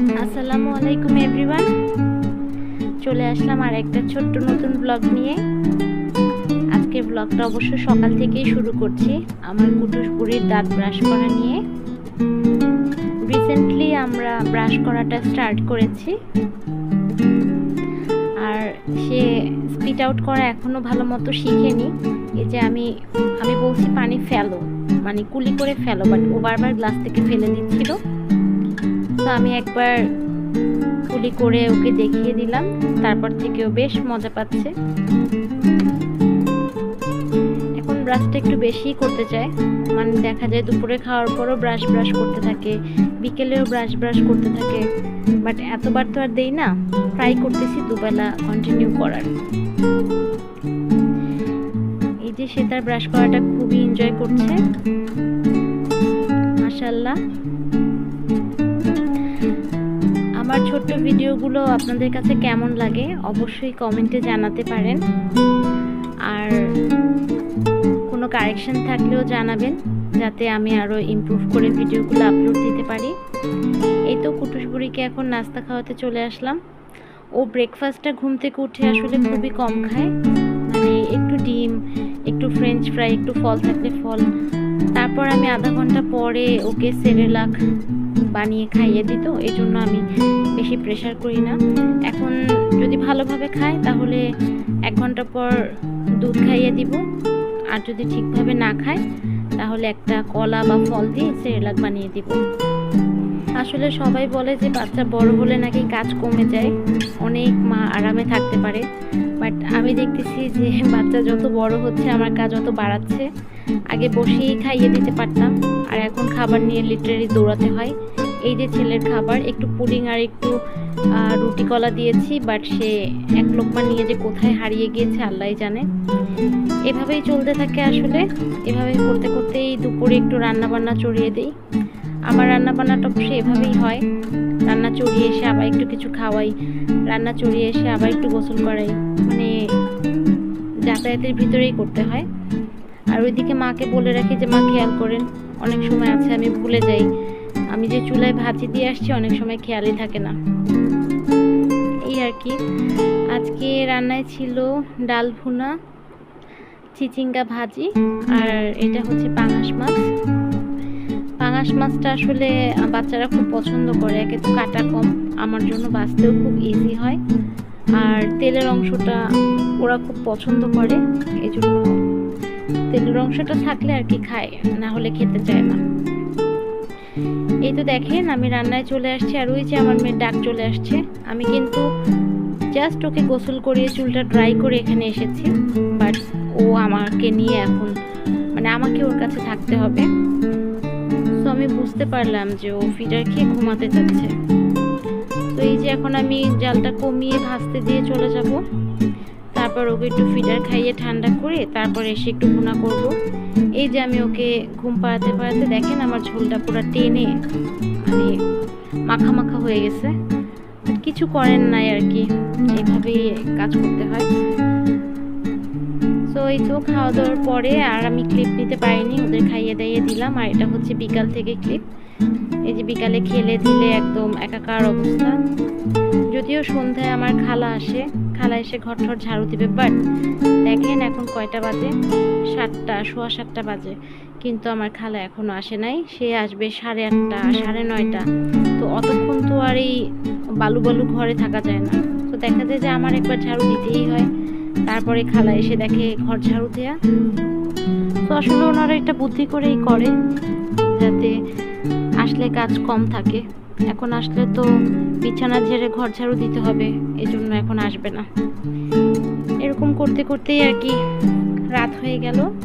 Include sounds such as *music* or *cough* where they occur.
আসসালামু আলাইকুম এভরিওয়ান চলে আসলাম আর একটা ছোট্ট নতুন ব্লগ নিয়ে। আজকে ব্লগটা অবশ্য সকাল থেকেই শুরু করছি। আমার কুটুস বুড়ির দাঁত ব্রাশ করা নিয়ে। রিসেন্টলি আমরা ব্রাশ করাটা স্টার্ট করেছি। আর সে স্পিট আউট করা এখনও ভালো মতো শিখেনি। এই যে আমি আমি বলছি পানি ফেলো। মানে কুলি করে ফেলো বাট ও বারবার গ্লাস থেকে ফেলে দিচ্ছিল। তো আমি একবার কুলি করে ওকে দেখিয়ে দিলাম। তারপর থেকে ও বেশ মজা পাচ্ছে। এখন ব্রাশটা একটু বেশিই করতে চায়। মানে দেখা যায় দুপুরে খাওয়ার পরও ব্রাশ ব্রাশ করতে থাকে, বিকেলেও ব্রাশ ব্রাশ করতে থাকে। বাট এতবার তো আর দেই না ট্রাই করতেছি দুবেলা কন্টিনিউ করার। এই যে সে তার ব্রাশ করাটা খুবই এনজয় করছে। মাশাল্লাহ আমার ছোট্ট ভিডিওগুলো আপনাদের কাছে কেমন লাগে অবশ্যই কমেন্টে জানাতে পারেন। আর কোনো কারেকশন থাকলেও জানাবেন, যাতে আমি আরও ইমপ্রুভ করে ভিডিওগুলো আপলোড দিতে পারি। এই তো কুটুস বুড়িকে এখন নাস্তা খাওয়াতে চলে আসলাম। ও ব্রেকফাস্টটা ঘুম থেকে উঠে আসলে খুবই কম খায়। মানে একটু ডিম, একটু ফ্রেঞ্চ ফ্রাই একটু ফল থাকলে ফল। তারপর আমি আধা ঘণ্টা পরে ওকে সেরেলাক বানিয়ে খাইয়ে দিত। এই জন্য আমি বেশি প্রেশার করি না। এখন যদি ভালোভাবে খায় তাহলে এক ঘণ্টা পর দুধ খাইয়ে দিব। আর যদি ঠিকভাবে না খায় তাহলে একটা কলা বা ফল দিয়ে সেরেলাক বানিয়ে দিব। আসলে সবাই বলে যে বাচ্চা বড় হলে নাকি কাজ কমে যায়। অনেক মা আরামে থাকতে পারে। বাট আমি দেখতেছি যে *laughs* বাচ্চা যত বড় হচ্ছে, আমার কাজ অত বাড়াচ্ছে। আগে বসেই খাইয়ে দিতে পারতাম। আর এখন খাবার নিয়ে লিটারেলি দৌড়াতে হয়। এই যে ছেলের খাবার, একটু পুডিং আর একটু রুটি কলা দিয়েছি বাট সে এক লোকমা নিয়ে যে কোথায় হারিয়ে গিয়েছে আল্লাহ জানে। এভাবেই চলতে থাকে আসলে। এভাবে করতে করতেই দুপুরে একটু রান্না বান্না চড়িয়ে দিই। আমার রান্না বান্নাটা অবশ্যই এভাবেই হয়। রান্না চড়িয়ে এসে আবার একটু কিছু খাওয়াই। রান্না চড়িয়ে এসে আবার একটু গোসল করাই। মানে যাতায়াতের ভিতরেই করতে হয়। আর ওইদিকে মাকে বলে রাখি যে, মা, খেয়াল করেন। অনেক সময় আছে, আমি ভুলে যাই। আমি যে চুলায় ভাজি দিয়ে আসছি, অনেক সময় খেয়ালই থাকে না। এই আর কি। আজকে রান্নায় ছিল ডাল ভুনা, চিচিঙ্গা ভাজি, আর এটা হচ্ছে পাঙাশ মাছ। পাঙাশ মাছটা আসলে বাচ্চারা খুব পছন্দ করে, একে তো কাটা কম। আমার জন্য বাঁচতেও খুব ইজি হয়। আর তেলের অংশটা ওরা খুব পছন্দ করে এই জন্য তেলের অংশটা থাকলে আর কি খায়, না হলে খেতে চায় না। এই তো দেখেন, আমি রান্নায় চলে আসছি আর ওই যে আমার মেয়ের ডাক চলে আসছে। আমি কিন্তু জাস্ট ওকে গোসল করিয়ে চুলটা ড্রাই করে এখানে এসেছি বাট ও আমাকে নিয়ে এখন মানে আমাকে ওর কাছে থাকতে হবে। তো আমি বুঝতে পারলাম যে ও ফিডার খেয়ে ঘুমাতে চাচ্ছে তো এই যে এখন আমি জালটা কমিয়ে ভাজতে দিয়ে চলে যাব। তারপর ওকে একটু ফিডার খাইয়ে ঠান্ডা করে তারপর এসে একটু ভুনা করব। এই যে আমি ওকে ঘুম পাড়াতে পাড়াতে দেখেন আমার ঝোলটা পুরো টেনে মানে মাখা মাখা হয়ে গেছে। কিছু করেন নাই আর কি, এইভাবেই কাজ করতে হয়। তো এই তো খাওয়া দাওয়ার পরে আর আমি ক্লিপ নিতে পারিনি, ওদের খাইয়ে দাইয়ে দিলাম। আর এটা হচ্ছে বিকাল থেকে ক্লিপ এই যে বিকালে খেলে দিলে একদম একাকার অবস্থা। যদিও সন্ধ্যায় আমার খালা আসে, খালা এসে ঘর ঠর ঝাড়ু দিবে বাট দেখেন এখন কয়টা বাজে? সাতটা, সোয়া সাতটা বাজে। কিন্তু আমার খালা এখনও আসে নাই, সে আসবে সাড়ে আটটা, সাড়ে নয়টা। তো অতক্ষণ তো আর এই বালু বালু ঘরে থাকা যায় না। তো দেখা যায় যে আমার একবার ঝাড়ু দিতেই হয়। তারপরে খালা এসে দেখে ঘর ঝাড়ু দেয়া। তো আসলে ওনারা এটা বুদ্ধি করেই করে, যাতে আসলে কাজ কম থাকে। এখন আসলে তো বিছানা ঝেড়ে ঘর ঝাড়ু দিতে হবে, এজন্য জন্য এখন আসবে না। এরকম করতে করতেই আর কি রাত হয়ে গেল।